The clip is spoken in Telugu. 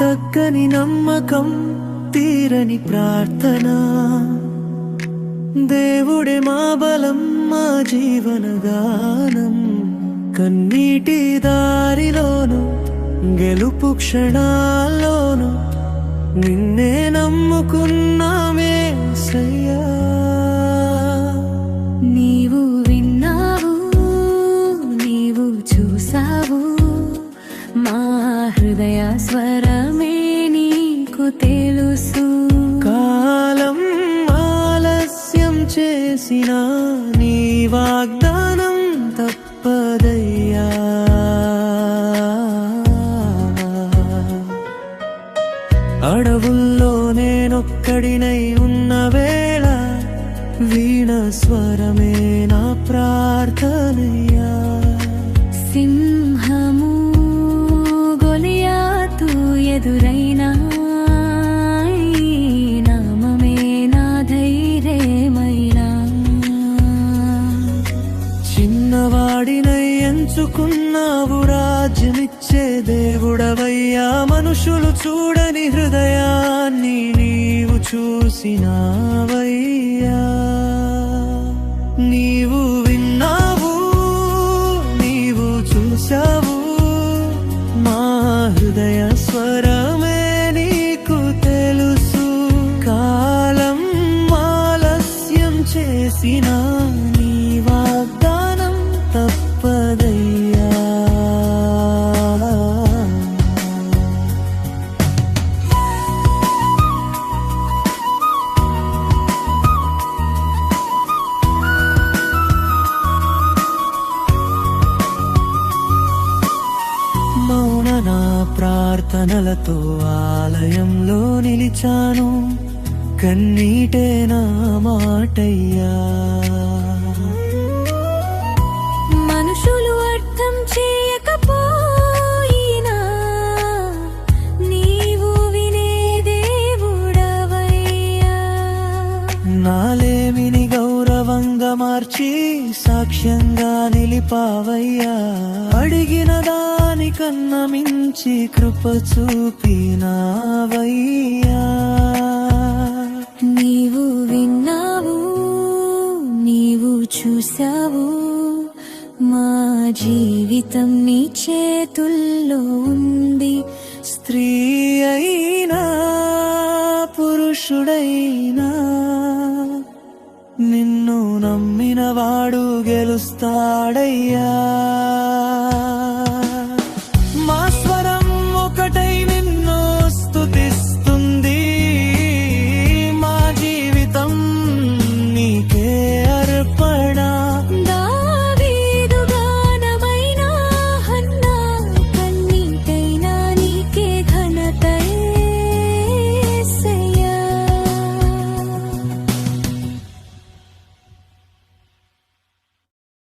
తక్కని నమ్మకం తీరని ప్రార్థన. దేవుడే మా బలం మా జీవన గానం. కన్నీటి దారిలోను గెలుపు క్షణాల్లోను నిన్నే నమ్ముకున్నామే సయ్యా. నీవు విన్నావు నీవు చూసావు మా హృదయ స్వరం తెలుసు. కాలం ఆలస్యం చేసిన నీ వాగ్దానం తప్పదయ్యా. అడవుల్లో నేనొక్కడినై ఉన్న వేళ వీణ స్వరమే నా ప్రార్థనయ్యా. సింహము చిన్నవాడినై ఎంచుకున్నావు రాజ్యమిచ్చే దేవుడవయ్యా. మనుషులు చూడని హృదయాన్ని నీవు చూసినావయ్యా. నీవు విన్నావు నీవు చూసావు మా హృదయ స్వరమే నీకు తెలుసు. కాలం ఆలస్యం చేసినా ప్రార్థనలతో ఆలయంలో నిలిచాను. కన్నీటే నా మాటయ్యా. మనుషులు అర్థం చేయకపోయినా నీవు వినే దేవుడవయ్యా. నాలేమిని గౌరవంగా మార్చి సాక్ష్యంగా నిలిపావయ్యా. అడిగిన దానికన్నా మించి కృప చూపినావయ్యా. నీవు విన్నావు నీవు చూసావు మా జీవితం నీ చేతుల్లో ఉంది. స్త్రీ అయినా పురుషుడైనా నిన్ను నమ్మిన వాడు గెలుస్తాడయ్యా.